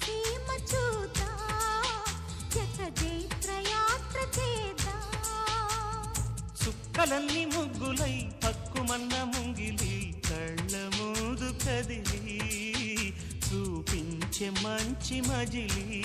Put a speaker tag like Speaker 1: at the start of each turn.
Speaker 1: సీమ చూతా జత జైత్రయాత్ర చేదా చుక్కలన్నీ ముగ్గులై పక్కుమన్న ముంగిలి కళ్ళ మూదు కదిలి చూపించే మంచి మజిలీ.